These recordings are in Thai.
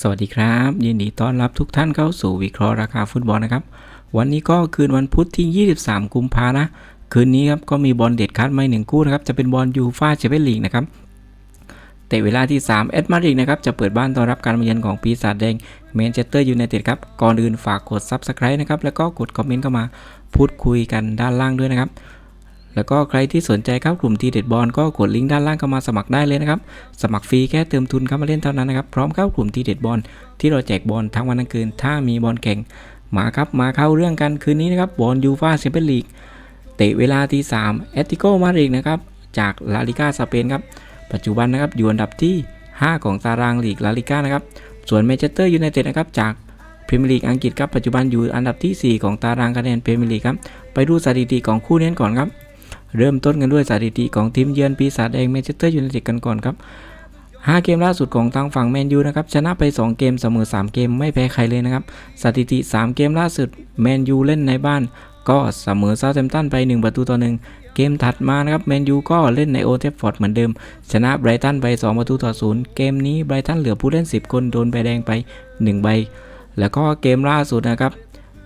สวัสดีครับ ยินดีต้อนรับทุกท่านเข้าสู่วิเคราะห์ราคาฟุตบอลนะครับ วันนี้ก็คืนวันพุธที่ 23 กุมภานะ คืนนี้ครับก็มีบอลเด็ดคัดมาหนึ่งคู่นะครับจะเป็นบอลยูฟ่าแชมเปี้ยนลีกนะครับเตะเวลาที่ 3 เอ็ดมาดริดนะครับจะเปิดบ้านต้อนรับการมาเยือนของปีศาจแดงแมนเชสเตอร์ยูไนเต็ดครับก่อนอื่นฝากกด Subscribe นะครับแล้วก็กดคอมเมนต์เข้ามาพูดคุยกันด้านล่างด้วยนะครับ แล้วก็ใครที่สนใจเข้ากลุ่มทีเด็ดบอลก็กดลิงก์ด้านล่างเข้ามาสมัครได้เลยนะครับ สมัครฟรีแค่เติมทุนเข้ามาเล่นเท่านั้นนะครับ พร้อมเข้ากลุ่มทีเด็ดบอลที่เราแจกบอลทั้งวันทั้งคืน ถ้ามีบอลแข่ง มาครับ มาเข้าเรื่องกันคืนนี้นะครับ บอลยูฟาแชมเปี้ยนลีก เตะเวลาที่3เอติโกมาดริดนะครับ จากลาลิกาสเปนครับ ปัจจุบันนะครับอยู่อันดับที่ 5 ของตารางลีกลาลิกานะครับ ส่วนแมนเชสเตอร์ยูไนเต็ดนะครับจากพรีเมียร์ลีกอังกฤษครับ ปัจจุบันอยู่อันดับทีสี่4 ของตารางคะแนนพรีเมียร์ลีกครับ ไปดูสถิติของคู่นี้ก่อนครับ เริ่มต้นกันด้วยสถิติของทีมเยือนปีศาจแดงแมนเชสเตอร์ยูไนเต็ดกันก่อนครับ5 เกมล่าสุดของทางฝั่งแมนยูนะครับชนะไป 2 เกมเสมอ 3 เกมไม่แพ้ใครเลยนะครับสถิติ 3 เกมล่าสุดแมนยูเล่นในบ้าน ก็เสมอเซาท์แฮมป์ตันไป 1 ประตูต่อ 1 เกมถัดมานะครับแมนยูก็เล่นในโอเทฟฟอร์ดเหมือนเดิม ชนะไบรตันไป 2 ประตูต่อ 0 เกมนี้ไบรตันเหลือผู้เล่น 10 คนโดนใบแดงไป 1 ใบ แล้วก็เกมล่าสุดนะครับ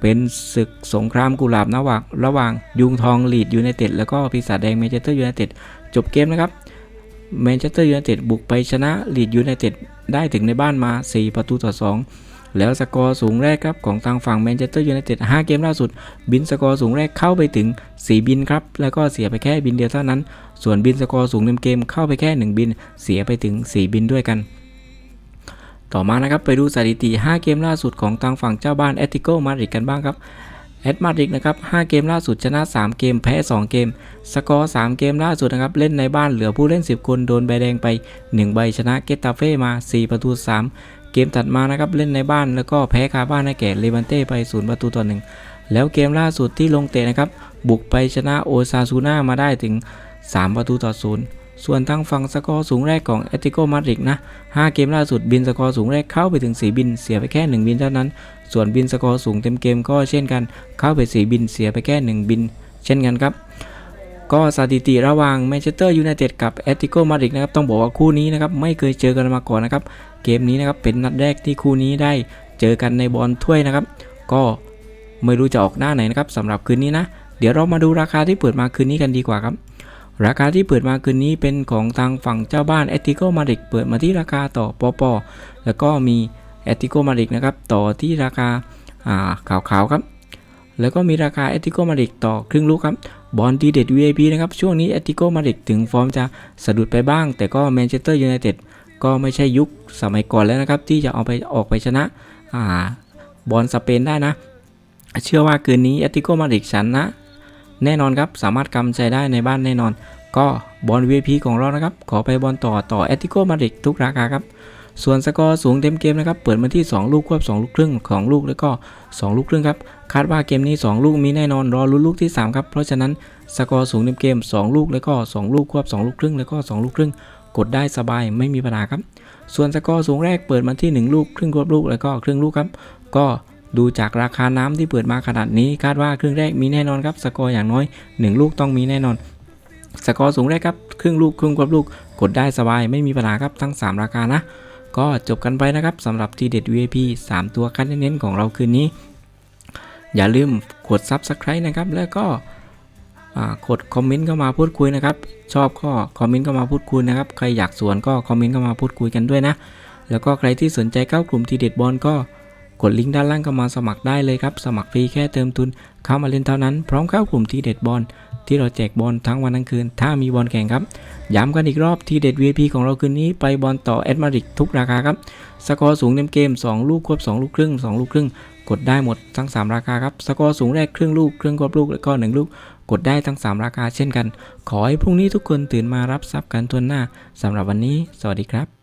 เป็นศึกสงครามกุหลาบระว่างระหว่างยุงทองลีดยูไนเต็ดแล้วก็ปีศาจแดงแมนเชสเตอร์ยูไนเต็ดจบเกมนะครับแมนเชสเตอร์ยูไนเต็ดบุกไปชนะลีดยูไนเต็ดได้ถึงในบ้านมา 4 ประตูต่อ 2 แล้วสกอร์สูงแรกครับของทางฝั่งแมนเชสเตอร์ยูไนเต็ด5เกมล่าสุด บินสกอร์สูงแรกเข้าไปถึง 4 บินครับ แล้วก็เสียไปแค่บินเดียวเท่านั้น ส่วนบินสกอร์สูงเต็มเกมเข้าไปแค่ 1 บิน เสียไปถึง 4 บินด้วยกัน ต่อมานะครับไปดูสถิติ 5 เกมล่าสุดของทางฝั่งเจ้าบ้านแอตติโกมาดริดกันบ้างครับแอตมาดริดนะครับ 5 เกมล่าสุดชนะ 3 เกมแพ้ 2 เกม สกอร์ 3 เกมล่าสุดนะครับ เล่นในบ้านเหลือผู้เล่น 10 คนโดนใบแดงไป 1 ใบชนะเกตาเฟ่มา 4 ประตู 3 เกมถัดมานะครับ เล่นในบ้านแล้วก็แพ้คาบ้านให้แก่เลวันเต้ไป 0 ประตูต่อ 1 แล้วเกมล่าสุดที่ลงเตะนะครับ บุกไปชนะโอซาซูน่ามาได้ถึง 3 ประตูต่อ 0 ส่วนทางฝั่งสกอร์สูงแรกของแอตติโกมาดริดนะ 5 เกมล่าสุดบินสกอร์สูงแรกเข้าไปถึง 4 บินเสียไปแค่ 1 บินเท่านั้น ส่วนบินสกอร์สูงเต็มเกมก็เช่นกันเข้าไป 4 บินเสียไปแค่ 1 บิน เช่นกันครับ ก็สถิติระหว่างแมนเชสเตอร์ยูไนเต็ดกับแอตติโกมาดริดนะครับต้องบอกว่าคู่นี้นะครับไม่เคยเจอกันมาก่อนนะครับเกมนี้นะครับเป็นนัดแรกที่คู่นี้ได้เจอกันในบอลถ้วยนะครับ ก็ไม่รู้จะออกหน้าไหนนะครับสำหรับคืนนี้นะเดี๋ยวเรามาดูราคาที่เปิดมาคืนนี้กันดีกว่าครับ ราคาที่เปิดมาคืนนี้เป็นของทางฝั่งเจ้าบ้านแอตติโกมาดริดเปิดมาที่ราคาต่อปอปอแล้วก็มีแอตติโกมาดริดนะครับต่อที่ราคาอ่าขาวๆครับ แล้วก็มีราคาแอตติโกมาดริดต่อครึ่งลูกครับบอลดีเด็ด VIP นะครับ ช่วงนี้แอตติโกมาดริดถึงฟอร์มจะสะดุดไปบ้าง แต่ก็แมนเชสเตอร์ยูไนเต็ดก็ไม่ใช่ยุคสมัยก่อนแล้วนะครับ ที่จะเอาไปออกไปชนะอ่าบอลสเปนได้นะ เชื่อว่าคืนนี้แอตติโกมาดริดชนะ แน่นอนครับ สามารถกำใจได้ในบ้านแน่นอน ก็บอล VIP ของเรานะครับ ขอไปบอลต่อต่อแอตติโกมาดริดทุกราคาครับ ส่วนสกอร์สูงเต็มเกมนะครับ เปิดมาที่ 2 ลูกควบ 2 ลูกครึ่งของลูกแล้วก็ 2 ลูกครึ่งครับ คาดว่าเกมนี้ 2 ลูกมีแน่นอนรอลุ้นลูกที่ 3 ครับ เพราะฉะนั้นสกอร์สูงเต็มเกม 2 ลูกแล้วก็ 2 ลูกควบ 2 ลูกครึ่งแล้วก็ 2 ลูกครึ่งกดได้สบายไม่มีปัญหาครับ ส่วนสกอร์สูงแรกเปิดมาที่ 1 ลูกครึ่งควบลูกแล้วก็ครึ่งลูกครับ ก็ ดูจากราคาน้ำที่เปิดมาขนาดนี้คาดว่าครึ่งแรกมีแน่นอนครับสกอร์อย่างน้อย 1 ลูกต้องมีแน่นอน สกอร์สูงแรกครับครึ่งลูกครึ่งควบลูกกดได้สบายไม่มีปัญหาครับทั้ง 3 ราคานะ ก็จบกันไปนะครับสำหรับทีเด็ด VIP 3 ตัวคัดเน้นๆของเราคืนนี้ อย่าลืมกด Subscribe นะครับแล้วก็กดคอมเมนต์เข้ามาพูดคุยนะครับ ชอบก็คอมเมนต์เข้ามาพูดคุยนะครับใครอยากสวนก็คอมเมนต์เข้ามาพูดคุยกันด้วยนะ แล้วก็ใครที่สนใจเข้ากลุ่มทีเด็ดบอลก็ กดลิงก์ด้านล่างเข้ามาสมัครได้เลยครับ สมัครฟรีแค่เติมทุน เข้ามาเล่นเท่านั้น พร้อมเข้ากลุ่มทีเด็ดบอลที่เราแจกบอลทั้งวันทั้งคืน ถ้ามีบอลแข่งครับ ย้ำกันอีกรอบทีเด็ด VIP ของเราคืนนี้ไปบอลต่อแอดมาริกทุกราคาครับ สกอร์สูงเต็มเกม 2 ลูกควบ 2 ลูกครึ่ง 2 ลูกครึ่ง กดได้หมดทั้ง 3 ราคาครับ สกอร์สูงแรกครึ่งลูกครึ่งควบลูกแล้วก็ 1 ลูก กดได้ทั้ง 3 ราคาเช่นกัน ขอให้พรุ่งนี้ทุกคนตื่นมารับทรัพย์กันทวนหน้าสำหรับวันนี้ สวัสดีครับ